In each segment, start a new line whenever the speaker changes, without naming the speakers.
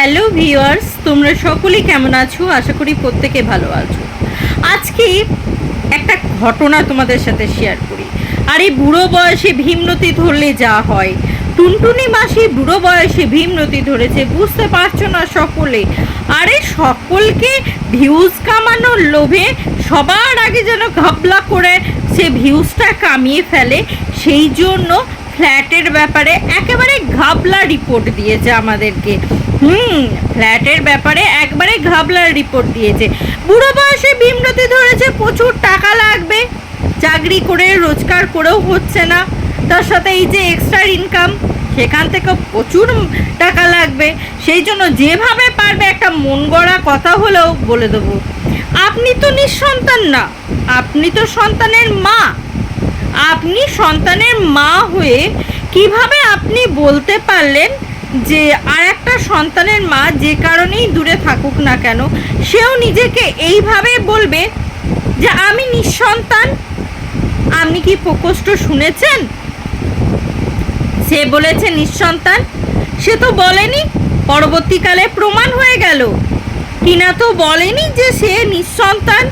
Hello viewers, তোমরা সকলেই কেমন আছো? আশা করি প্রত্যেকে ভালো আছো। আজকে একটা ঘটনা তোমাদের সাথে শেয়ার করি। আর এই বুড়ো বয়সে ভীমরতি ধরলে যা হয়। টুনটুনি মাসি বুড়ো বয়সে ভীমরতি ধরেছে, বুঝতে পারছ না সকলে। আরে, সকলকে ভিউজ কামানোর লোভে সবার আগে যেন ঘাবলা করে সে ভিউজটা কামিয়ে ফেলে, সেই জন্য ফ্ল্যাটের ব্যাপারে একেবারে ঘাবলা রিপোর্ট দিয়েছে আমাদেরকে। হুম, ফ্ল্যাটের ব্যাপারে একবারে ঘাবলা রিপোর্ট দিয়েছে। বুড়ো বয়সে ভীমরতি ধরেছে, প্রচুর টাকা লাগবে। চাকরি করে, রোজগার করেও হচ্ছে না। তার সাথে এই যে এক্সট্রা ইনকাম সেখান থেকে প্রচুর টাকা লাগবে। সেই জন্য যেভাবে পারবে একটা মন গড়া কথা হলেও বলে দেবো। আপনি তো নিঃসন্তান না, আপনি তো সন্তানের মা। আপনি সন্তানের মা হয়ে কীভাবে আপনি বলতে পারলেন যে আর একটা সন্তানের মা যে কারণেই দূরে থাকুক না কেন, সেও নিজেকে এইভাবে বলবে যে আমি নিঃসন্তান? আপনি কি প্রকোষ্ঠ শুনেছেন? সে বলেছে, নিঃসন্তান? সে তো বলেনি, পরবর্তীকালে প্রমাণ হয়ে গেল। টিনা তো বলেনি যে সে নিঃসন্তান?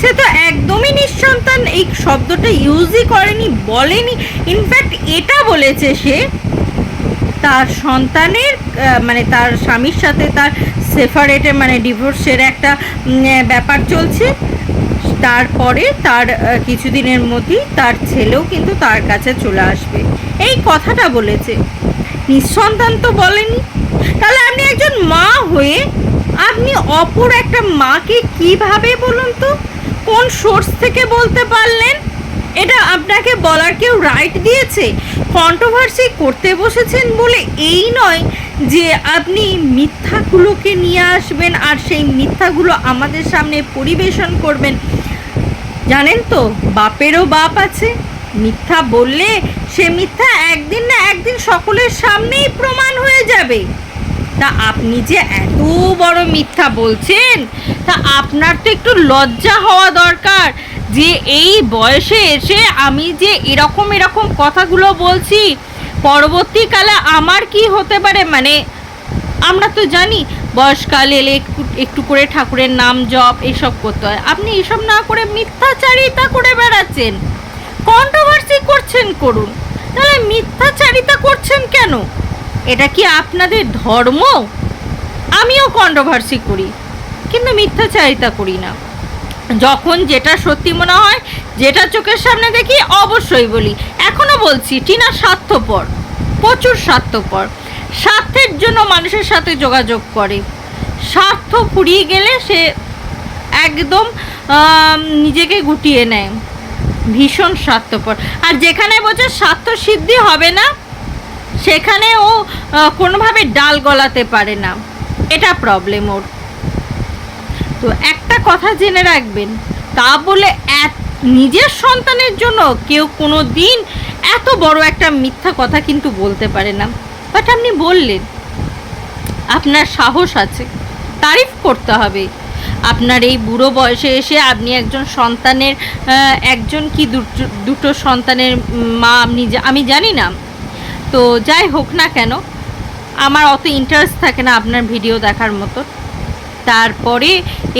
সে তো একদমই নিঃসন্তান। এই শব্দটা ইউজই করেনি, বলেনি। ইনফ্যাক্ট এটা বলেছে সে তার সন্তানের মানে তার স্বামীর সাথে তার সেপারেটে মানে ডিভোর্সের একটা ব্যাপার চলছে। তারপরে তার কিছুদিনের মধ্যেই তার ছেলেও কিন্তু তার কাছে চলে আসবে। এই কথাটা বলেছে। নিঃসন্তান তো বলেনি। তাহলে আপনি একজন মা হয়ে আপনি অপর একটা মাকে কীভাবে বলুন তো? কোন সোর্স থেকে বলতে পারলেন? এটা আপনাকে বলার কেউ রাইট দিয়েছে? কন্ট্রোভার্সি করতে বসেছেন বলে এই নয় যে আপনি মিথ্যাগুলোকে নিয়ে আসবেন আর সেই মিথ্যাগুলো আমাদের সামনে পরিবেশন করবেন। জানেন তো, বাপেরও বাপ আছে। মিথ্যা বললে সে মিথ্যা একদিন না একদিন সকলের সামনেই প্রমাণ হয়ে যাবে। তা আপনি যে এত বড় মিথ্যা বলছেন, তা আপনার তো একটু লজ্জা হওয়া দরকার যে এই বয়সে এসে আমি যে এরকম এরকম কথাগুলো বলছি, পরবর্তীকালে আমার কি হতে পারে? মানে আমরা তো জানি বয়সকাল এলে একটু একটু করে ঠাকুরের নাম জপ, এসব করতে হয়। আপনি এসব না করে মিথ্যাচারিতা করে বেড়াচ্ছেন। কন্ট্রোভার্সি করছেন, করুন। তাহলে মিথ্যাচারিতা করছেন কেন? এটা কি আপনাদের ধর্ম? আমিও কন্ট্রোভার্সি করি, কিন্তু মিথ্যাচারিতা করি না। যখন যেটা সত্যি মনে হয়, যেটা চোখের সামনে দেখি, অবশ্যই বলি। এখনও বলছি, টিনা স্বার্থপর, প্রচুর স্বার্থপর। স্বার্থের জন্য মানুষের সাথে যোগাযোগ করে। স্বার্থ ফুরিয়ে গেলে সে একদম নিজেকে গুটিয়ে নেয়। ভীষণ স্বার্থপর। আর যেখানে বলছে স্বার্থ সিদ্ধি হবে না সেখানে ও কোনোভাবে ডাল গলাতে পারে না। এটা প্রবলেম ওর। তো একটা কথা জেনে রাখবেন, তা বলে নিজের সন্তানের জন্য কেউ কোনো দিন এত বড় একটা মিথ্যা কথা কিন্তু বলতে পারে না। বাট আপনি বললেন, আপনার সাহস আছে, তারিফ করতে হবে। আপনার এই বুড়ো বয়সে এসে আপনি একজন সন্তানের একজন কি দুটো সন্তানের মা, আপনি আমি জানি না। তো যাই হোক না কেন, আমার অত ইন্টারেস্ট থাকে না আপনার ভিডিও দেখার মতো। তারপরে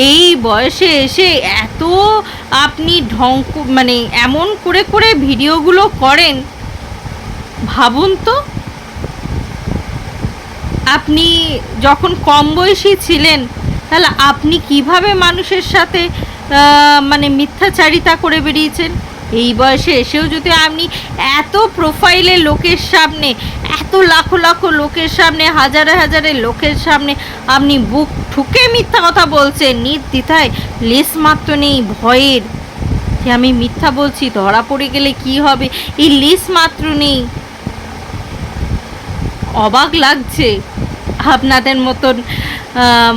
এই বয়সে এসে এত আপনি ঢং মানে এমন করে করে ভিডিওগুলো করেন, ভাবুন তো। আপনি যখন কম বয়সী ছিলেন, তাহলে আপনি কীভাবে মানুষের সাথে মানে মিথ্যাচারিতা করে বেরিয়েছেন? এই বয়সে এসেও যদি আপনি এত প্রোফাইলে লোকের সামনে, এত লাখো লাখো লোকের সামনে, হাজারে হাজারে লোকের সামনে আপনি বুক ঠুকে মিথ্যা কথা বলছেন, নির্দ্বিধায় লেস মাত্র নেই, ভয়ের। যে আমি মিথ্যা বলছি, ধরা পড়ে গেলে কি হবে? এই লেস মাত্র নেই। অবাক লাগছে আপনাদের মতন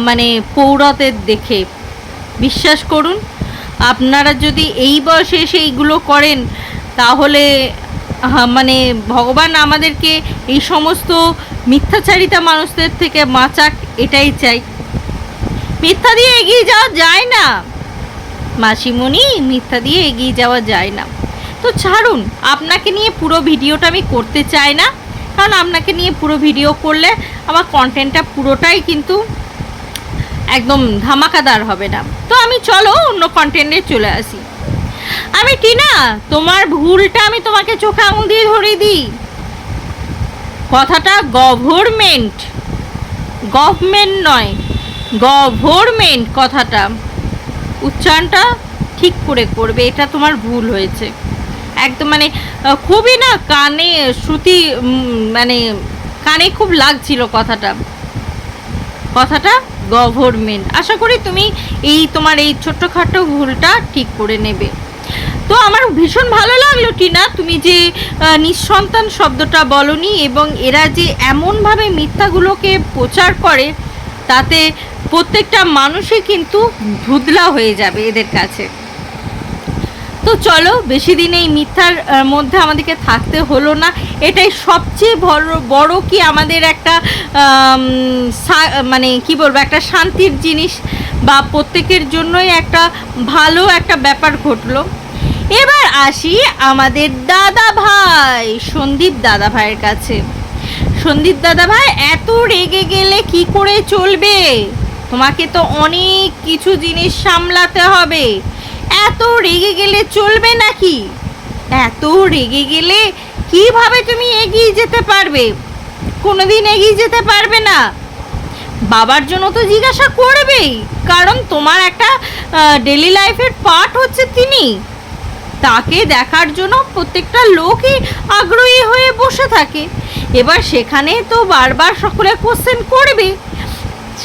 মানে পৌরতের দেখে। বিশ্বাস করুন আপনারা যদি এই বয়সে এসে এইগুলো করেন, তাহলে মানে ভগবান আমাদেরকে এই সমস্ত মিথ্যাচারিতা মানুষদের থেকে বাঁচাক, এটাই চাই। মিথ্যা দিয়ে এগিয়ে যাওয়া যায় না। মাসিমণি, মিথ্যা দিয়ে এগিয়ে যাওয়া যায় না। তো ছাড়ুন, আপনাকে নিয়ে পুরো ভিডিওটা আমি করতে চাই না। কারণ আপনাকে নিয়ে পুরো ভিডিও করলে আমার কন্টেন্টটা পুরোটাই কিন্তু একদম ধামাকাদার হবে না। তো আমি চলো অন্য কন্টেন্টে চলে আসি। আমি টিনা তোমার ভুলটা আমি তোমাকে চোখে আঙুল দিয়ে ধরিয়ে দিই। কথাটা গভর্নমেন্ট গভর্নমেন্ট নয় গভর্নমেন্ট কথাটা। উচ্চারণটা ঠিক করে করবে, এটা তোমার ভুল হয়েছে। একদম মানে খুবই না কানে শ্রুতি মানে কানে খুব লাগছিল কথাটা। কথাটা গভর্নমেন্ট। আশা করি তুমি এই তোমার এই ছোট্টখাটো ভুলটা ঠিক করে নেবে। তো আমার ভীষণ ভালো লাগল টিনা, তুমি যে নিঃসন্তান শব্দটা বলনি এবং এরা যে এমনভাবে মিথ্যাগুলোকে প্রচার করে, তাতে প্রত্যেকটা মানুষই কিন্তু ধুদলা হয়ে যাবে এদের কাছে। তো চলো, বেশি দিন এই মিথ্যার মধ্যে আমাদেরকে থাকতে হলো না। এটাই সবচেয়ে বড় বড় কি আমাদের একটা মানে কি বলব, একটা শান্তির জিনিস বা প্রত্যেকের জন্যই একটা ভালো একটা ব্যাপার ঘটলো। এবার আসি আমাদের দাদা ভাই, সন্দীপ দাদা ভাইয়ের কাছে। সন্দীপ দাদা ভাই, এত রেগে গেলে কি করে চলবে? তোমাকে তো অনেক কিছু জিনিস সামলাতে হবে। এত রেগে গেলে চলবে নাকি? এত রেগে গেলে কীভাবে তুমি এগিয়ে যেতে পারবে? কোনোদিন এগিয়ে যেতে পারবে না। বাবার জন্য তো জিজ্ঞাসা করবেই, কারণ তোমার একটা ডেলি লাইফের পার্ট হচ্ছে তিনি। তাকে দেখার জন্য প্রত্যেকটা লোকই আগ্রহী হয়ে বসে থাকে। এবার সেখানে তো বারবার সকলে কোশ্চেন করবে।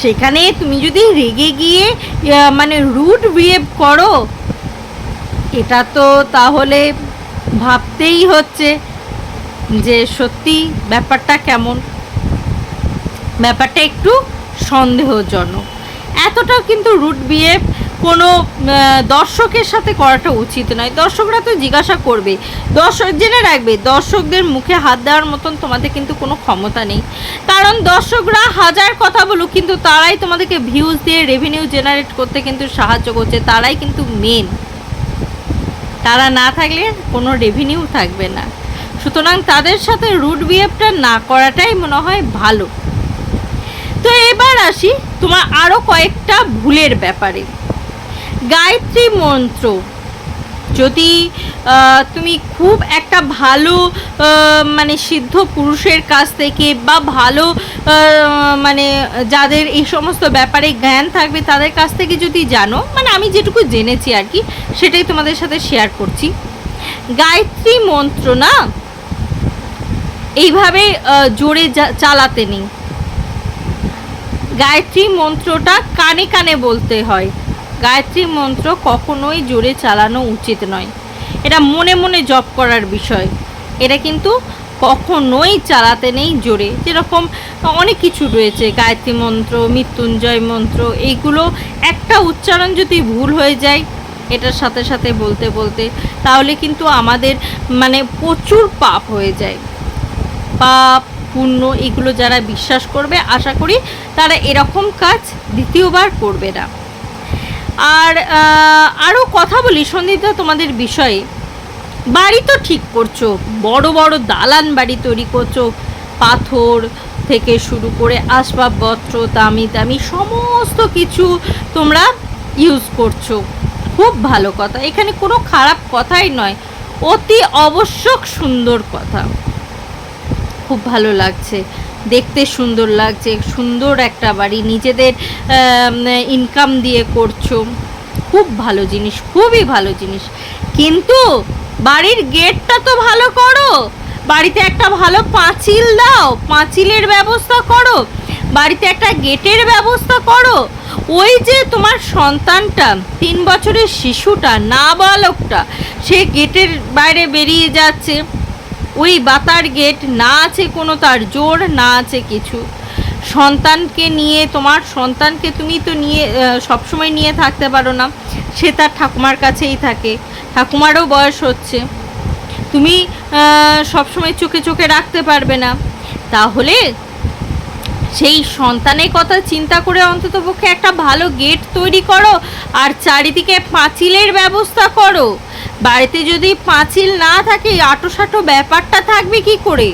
সেখানে তুমি যদি রেগে গিয়ে মানে রুট বিহেভ করো এটা তো তাহলে ভাবতেই হচ্ছে যে সত্যি ব্যাপারটা কেমন? ব্যাপারটা একটু সন্দেহজনক। এতটাও কিন্তু রুট বিহেভ কোনো দর্শকের সাথে করাটা উচিত নয়। দর্শকরা তো জিজ্ঞাসা করবে, দর্শক জেনে রাখবে, দর্শকদের মুখে হাত দেওয়ার মতন তোমাদের কিন্তু কোনো ক্ষমতা নেই। কারণ দর্শকরা হাজার কথা বলুক, কিন্তু তারাই তোমাদেরকে ভিউজ দিয়ে রেভিনিউ জেনারেট করতে কিন্তু সাহায্য করছে, তারাই কিন্তু মেন তারা না থাকলে কোনো রেভিনিউ থাকবে না। সুতরাং তাদের সাথে রুট বিহেভটা না করাটাই মনে হয় ভালো। তো এবার আসি তোমার আরও কয়েকটা ভুলের ব্যাপারে। গায়ত্রী মন্ত্র যদি তুমি খুব একটা ভালো মানে সিদ্ধ পুরুষের কাছ থেকে বা ভালো মানে যাদের এই সমস্ত ব্যাপারে জ্ঞান থাকবে তাদের কাছ থেকে যদি জানো মানে আমি যেটুকু জেনেছি আর কি, সেটাই তোমাদের সাথে শেয়ার করছি। গায়ত্রী মন্ত্র না, এইভাবে জোরে চালাতে নেই। গায়ত্রী মন্ত্রটা কানে কানে বলতে হয়। গায়ত্রী মন্ত্র কখনোই জোরে চালানো উচিত নয়। এটা মনে মনে জপ করার বিষয়। এটা কিন্তু কখনোই চালাতে নেই জোরে। যেরকম অনেক কিছু রয়েছে, গায়ত্রী মন্ত্র, মৃত্যুঞ্জয় মন্ত্র, এইগুলো একটা উচ্চারণ যদি ভুল হয়ে যায়, এটার সাথে সাথে বলতে বলতে তাহলে কিন্তু আমাদের মানে প্রচুর পাপ হয়ে যায়। পাপ, পুণ্য এগুলো যারা বিশ্বাস করবে, আশা করি তারা এরকম কাজ দ্বিতীয়বার করবে না। আর আরও কথা বলি সন্দীপদা তোমাদের বিষয়ে। বাড়ি তো ঠিক করছ, বড় বড় দালান বাড়ি তৈরি করছ, পাথর থেকে শুরু করে আসবাবপত্র, দামি দামি সমস্ত কিছু তোমরা ইউজ করছ। খুব ভালো কথা, এখানে কোনো খারাপ কথাই নয়, অতি আবশ্যক সুন্দর কথা। খুব ভালো লাগছে। দেখতে সুন্দর লাগছে, সুন্দর একটা বাড়ি, নিজেদের ইনকাম দিয়ে করছ। খুব ভালো জিনিস, খুবই ভালো জিনিস। কিন্তু বাড়ির গেটটা তো ভালো করো। বাড়িতে একটা ভালো পাঁচিল দাও, পাঁচিলের ব্যবস্থা করো। বাড়িতে একটা গেটের ব্যবস্থা করো। ওই যে তোমার সন্তানটা, তিন বছরের শিশুটা, নাবালকটা, সে গেটের বাইরে বেরিয়ে যাচ্ছে। ওই বাতার গেট, না আছে কোনো তার জোর, না আছে কিছু। সন্তানকে নিয়ে, তোমার সন্তানকে তুমি তো নিয়ে সবসময় নিয়ে থাকতে পারো না। সে তার ঠাকুমার কাছেই থাকে। ঠাকুমারও বয়স হচ্ছে। তুমি সবসময় চোখে চোখে রাখতে পারবে না। তাহলে সেই সন্তানের কথা চিন্তা করে অন্ততপক্ষে একটা ভালো গেট তৈরি করো, আর চারিদিকে পাঁচিলের ব্যবস্থা করো। বাড়িতে যদি পাঁচিল না থাকে আটো সাটো ব্যাপারটা থাকবে কি করে?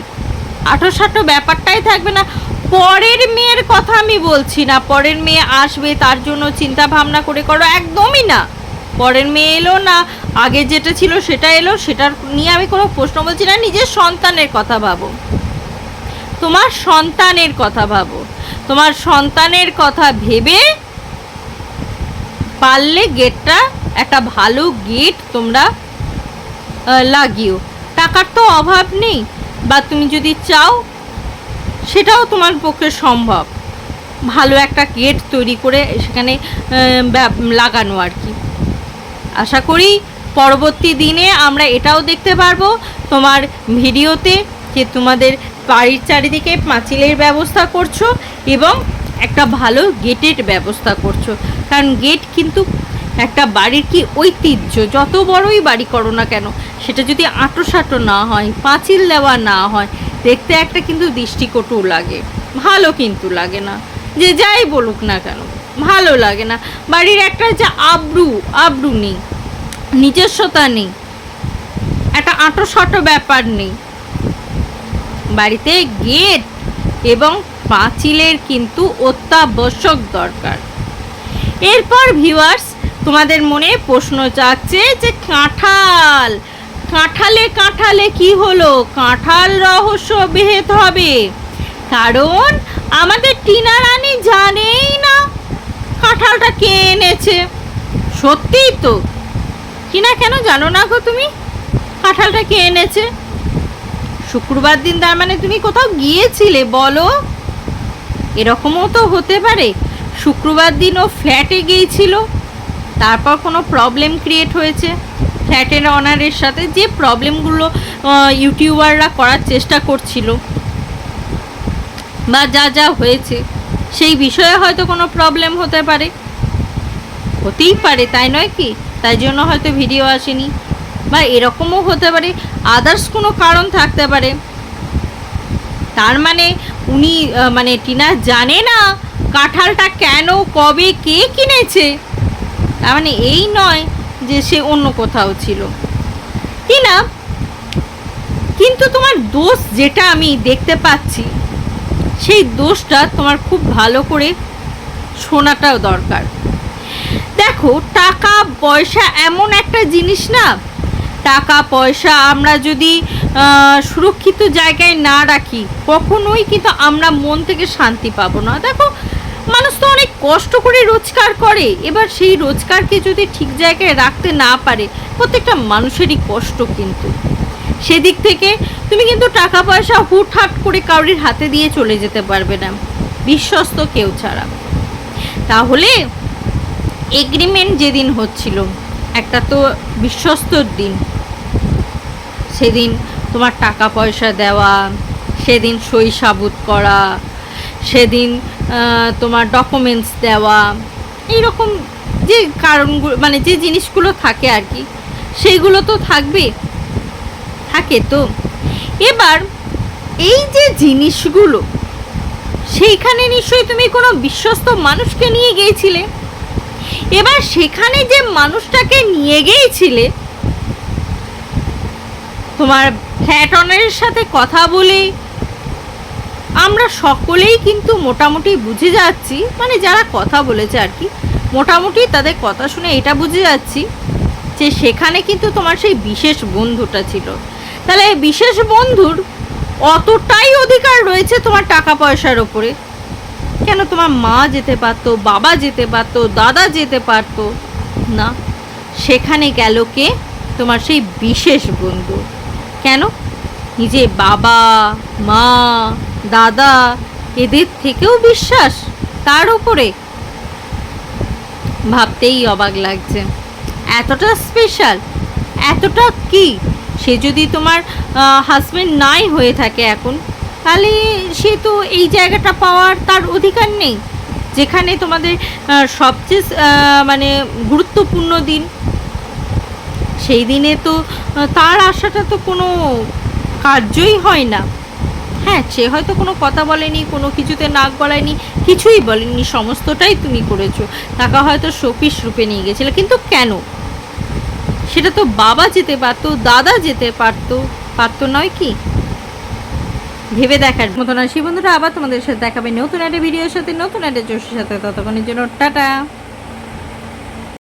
আঠো সাটো ব্যাপারটাই থাকবে না। পরের মেয়ের কথা আমি বলছি না। পরের মেয়ে আসবে, তার জন্য চিন্তা ভাবনা করে করো, একদমই না। পরের মেয়ে এলো না, আগে যেটা ছিল সেটা এলো, সেটার নিয়ে আমি কোনো প্রশ্ন বলছি না, নিজের সন্তানের কথা ভাবো। তোমার সন্তানের কথা ভাবো। তোমার সন্তানের কথা ভেবে পারলে গেটটা একটা ভালো গেট তোমরা লাগিও। টাকার তো অভাব নেই, বা তুমি যদি চাও, সেটাও তোমার পক্ষে সম্ভব। ভালো একটা গেট তৈরি করে সেখানে লাগানো আর কি। আশা করি পরবর্তী দিনে আমরা এটাও দেখতে পারব। তোমার ভিডিওতে যে তোমাদের বাড়ির চারিদিকে পাঁচিলের ব্যবস্থা করছ এবং একটা ভালো গেটের ব্যবস্থা করছ। কারণ গেট কিন্তু একটা বাড়ির কি ঐতিহ্য? যত বড়ই বাড়ি করো না কেন, সেটা যদি আঁটো সাঁটো না হয়, পাঁচিল দেওয়া না হয়, দেখতে একটা কিন্তু দৃষ্টিকটু লাগে। ভালো কিন্তু লাগে না। যে যাই বলুক না কেন, ভালো লাগে না। বাড়ির একটা যে আব্রু আব্রু নেই, নিজস্বতা নেই, একটা আঁটো সাঁটো ব্যাপার নেই। বাড়িতে গেট এবং পাঁচিলের কিন্তু অত্যাবশ্যক দরকার। এরপর ভিউয়ার্স তোমাদের মনে প্রশ্ন জাগছে যে কাঁঠাল, কাঁঠালে কাঁঠালে কি হলো? কাঁঠাল রহস্য বেহেত হবে। কারণ আমাদের টিনা রানী জানেই না কাঁঠালটা কে এনেছে। সত্যিই তো। টিনা, কেন জানো না গো তুমি? কাঁঠালটা কে এনেছে? শুক্রবার দিন, তার মানে তুমি কোথাও গিয়েছিলে, বলো? এরকমও তো হতে পারে। শুক্রবার দিন ও ফ্ল্যাটে গিয়েছিল। তারপর কোনো প্রবলেম ক্রিয়েট হয়েছে? ফ্ল্যাটের অনারের সাথে যে প্রবলেমগুলো ইউটিউবাররা করার চেষ্টা করছিল বা যা যা হয়েছে, সেই বিষয়ে হয়তো কোনো প্রবলেম হতে পারে। হতেই পারে, তাই নয় কি? তাই জন্য হয়তো ভিডিও আসেনি। বা এরকমও হতে পারে আদার্স কোনো কারণ থাকতে পারে। তার মানে উনি মানে টিনা জানে না কাঁঠালটা কেন, কবে, কে কিনেছে? মানে এই নয় যে সে অন্য কোথাও ছিল। টিনা কিন্তু তোমার দোষ যেটা আমি দেখতে পাচ্ছি, সেই দোষটা তোমার খুব ভালো করে শোনাটাও দরকার। দেখো, টাকা, পয়সা এমন একটা জিনিস না? টাকা, পয়সা আমরা যদি সুরক্ষিত জায়গায় না রাখি, কখনোই কিন্তু আমরা মন থেকে শান্তি পাবো না। দেখো মানুষ তো অনেক কষ্ট করে রোজগার করে। এবার সেই রোজগারকে যদি ঠিক জায়গায় রাখতে না পারে, প্রত্যেকটা মানুষেরই কষ্ট কিন্তু। সেদিক থেকে তুমি কিন্তু টাকা পয়সা হুটহাট করে কাউরির হাতে দিয়ে চলে যেতে পারবে না। বিশ্বস্ত কেউ ছাড়া। তাহলে এগ্রিমেন্ট যেদিন হচ্ছিল, একটা তো বিশ্বস্তর দিন। সেদিন তোমার টাকা পয়সা দেওয়া, সেদিন সই সাবুত করা সেদিন তোমার ডকুমেন্টস দেওয়া, এইরকম যে কারণগুলো মানে যে জিনিসগুলো থাকে আর কি, সেইগুলো তো থাকবে, থাকে তো। এবার এই যে জিনিসগুলো, সেইখানে নিশ্চয়ই তুমি কোনো বিশ্বস্ত মানুষকে নিয়ে গিয়েছিলে? এবার সেখানে যে মানুষটাকে নিয়ে গিয়েছিলে, তোমার ফ্ল্যাট অনারের সাথে কথা বলে আমরা সকলেই কিন্তু মোটামুটি বুঝে যাচ্ছি মানে যারা কথা বলেছে আর কি, মোটামুটি তাদের কথা শুনে এটা বুঝে যাচ্ছি যে সেখানে কিন্তু তোমার সেই বিশেষ বন্ধুটা ছিল। তাহলে এই বিশেষ বন্ধুর অতটাই অধিকার রয়েছে তোমার টাকা পয়সার ওপরে। কেন তোমার মা যেতে পারতো, বাবা যেতে পারতো, দাদা যেতে পারতো? না, সেখানে গেল কে? তোমার সেই বিশেষ বন্ধু। কেন? নিজে বাবা, মা দাদা, এদের থেকেও বিশ্বাস? তার উপরে? ভাবতেই অবাক লাগছে। এতটা স্পেশাল এতটা কি? সে যদি তোমার হাজবেন্ড নাই হয়ে থাকে এখন, তাহলে সে তো এই জায়গাটা পাওয়ার তার অধিকার নেই। যেখানে তোমাদের সবচেয়ে মানে গুরুত্বপূর্ণ দিন। সেই দিনে তো তার আশাটা তো কোনো কার্যই হয় না। হ্যাঁ সে হয়তো কোনো কথা বলেনি, কোনো কিছুতে নাক গলায়নি, কিছুই বলেনি, সমস্তটাই তুমি করেছ। টাকা হয়তো শোপিস রূপে নিয়ে গেছিলে, কিন্তু কেন? সেটা তো বাবা যেতে পারতো, দাদা যেতে পারতো পারতো নয় কি? ভেবে দেখার মতন আসি বন্ধুরা, আবার তোমাদের সাথে দেখাবে নতুন একটা ভিডিওর সাথে, নতুন একটা জোশের সাথে। ততক্ষণের জন্য টাটা।